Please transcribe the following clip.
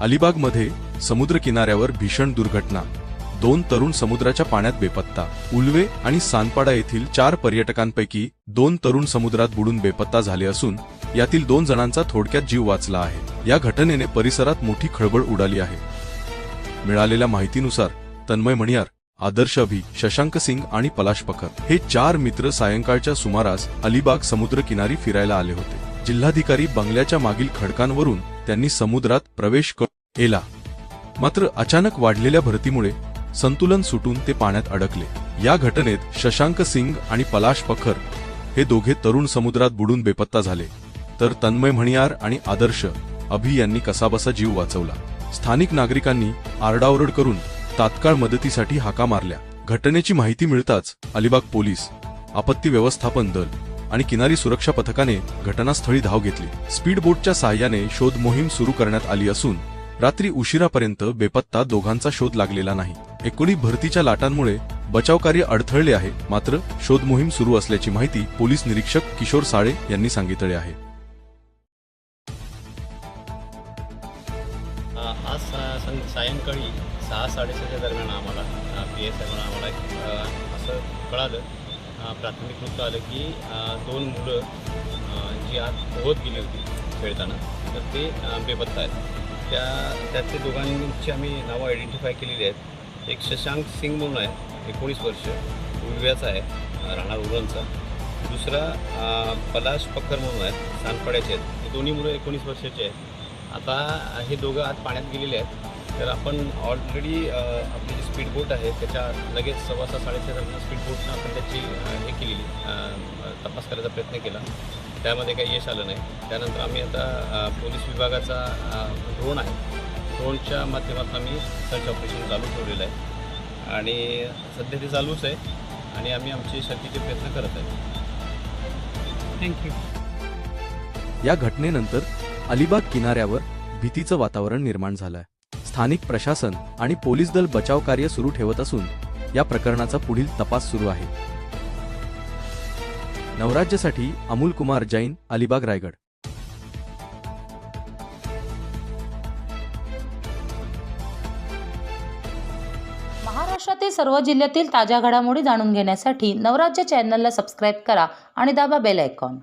अलिबागमध्ये समुद्र किनाऱ्यावर भीषण दुर्घटना. दोन तरुण समुद्राच्या पाण्यात बेपत्ता. उल्वे आणि सानपाडा येथील चार पर्यटकांपैकी दोन तरुण समुद्रात बुडून बेपत्ता झाले असून यातील दोन जणांचा थोडक्यात जीव वाचला आहे. या घटनेने परिसरात मोठी खळबळ उडाली आहे. मिळालेल्या माहितीनुसार तन्मय मणियार आदर्श अभि शशांक सिंग आणि पलाश पखर हे चार मित्र सायंकाळच्या सुमारास अलिबाग समुद्र किनारी फिरायला आले होते. जिल्हाधिकारी बंगल्याच्या मागील खडकांवरून त्यांनी समुद्रात प्रवेश केला मात्र अचानक वाढलेल्या भरतीमुळे संतुलन सुटून ते पाण्यात अडकले. या घटनेत शशांक सिंग आणि पलाश पखर हे दोघे तरुण समुद्रात बुडून बेपत्ता झाले. तर तन्मय म्हणियार आणि आदर्श अभि यांनी कसाबसा जीव वाचवला. स्थानिक नागरिकांनी आरडाओरड करून तात्काळ मदतीसाठी हाका मारल्या. घटनेची माहिती मिळताच अलिबाग पोलीस आपत्ती व्यवस्थापन दल आणि किनारी सुरक्षा पथकाने घटनास्थळी धाव घेतली. स्पीड बोटच्या साहाय्याने शोध मोहीम सुरू करण्यात आली असून रात्री उशिरापर्यंत बेपत्ता दोघांचा शोध लागलेला नाही. एकोणी भरतीच्या लाटांमुळे बचावकार्य अडथळले आहे मात्र शोध मोहीम सुरू असल्याची माहिती पोलीस निरीक्षक किशोर साळे यांनी सांगितले आहे. आज सायंकाळी सहा साडेसहाच्या दरम्यान आम्हाला पी एस आम्हाला असं कळालं प्राथमिक वृत्त आलं की दोन मुलं जी आत पोहत गेली होती खेळताना तर ते बेपत्ता आहेत. त्या त्यातले दोघांची आम्ही नावं आयडेंटिफाय केलेली आहेत. एक शशांक सिंग म्हणून आहे एकोणीस वर्ष उर्व्याचा आहे राहणार उरणचा दुसरा पलाश पक्कर म्हणून आहेत सानपाड्याचे आहेत. हे दोन्ही मुलं एकोणीस वर्षाचे आहेत. आता हे दोघं आत पाण्यात गेलेले आहेत. तर आपण ऑलरेडी आपली जी स्पीड बोट आहे त्याच्या लगेच सव्वा सहा साडेसहा स्पीड बोटनं आपण त्याची हे केलेली तपास करायचा प्रयत्न केला. त्यामध्ये काही यश आलं नाही. त्यानंतर आम्ही आता पोलीस विभागाचा ड्रोन आहे. ड्रोनच्या माध्यमातून आम्ही सर्च ऑपरेशन चालू ठेवलेलं आहे. आणि सध्या ते चालूच आहे. आणि आम्ही आमचे शक्तीचे प्रयत्न करत आहे. थँक्यू या घटनेनंतर अलिबाग किनाऱ्यावर भीतीचं वातावरण निर्माण झालंय. स्थानिक प्रशासन आणि पोलीस दल बचाव कार्य सुरू ठेवत असून या प्रकरणाचा पुढील तपास सुरू आहे. नवराज्यासाठी अमोल कुमार जैन अलिबाग रायगड. महाराष्ट्रातील सर्व जिल्ह्यातील ताज्या घडामोडी जाणून घेण्यासाठी नवराज्य चॅनलला सबस्क्राईब करा आणि दाबा बेल आयकॉन.